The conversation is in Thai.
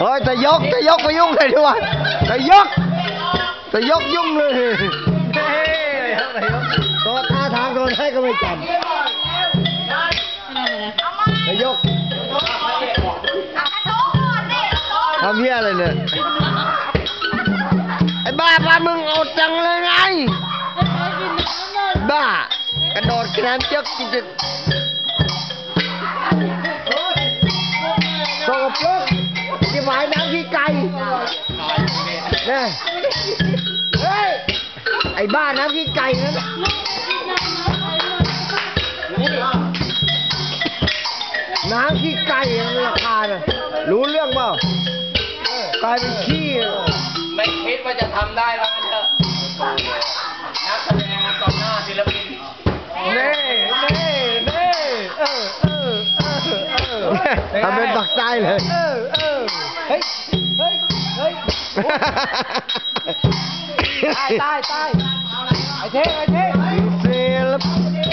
เฮ้ยจะยกจะยกไปยุ่งเลยดีกว่าจะยกจะยกยุ่งเลยเฮ้ยตัวท่าทางโดนให้ก็ไม่จำ จะยกทำเพี้ยอะไรเนี่ย ไอ้บ้าบ้ามึงเอาจังเลยไง บ้ากระโดดน้ำเจ๊กจิตสกปรกที่หมายน้ำที่ไก่เนี่ยเฮ้ย ไอ้บ้าน้ำที่ไก่นั่นน่ น้ำที่ไก่นั่นราคาน่ะรู้เรื่องเปล่ากลายเป็นขี้อะไม่คิดว่าจะทำได้แล้วงั้นเถอะนักแสดงต่อหน้าศิลปินเน่เน่เน่เออเออเออเออทำเป็นปักใต้เลยเออเออเฮ้ยเฮ้ยเฮ้ยตายตายตายไอ้เท่ไอ้เท่ศิลป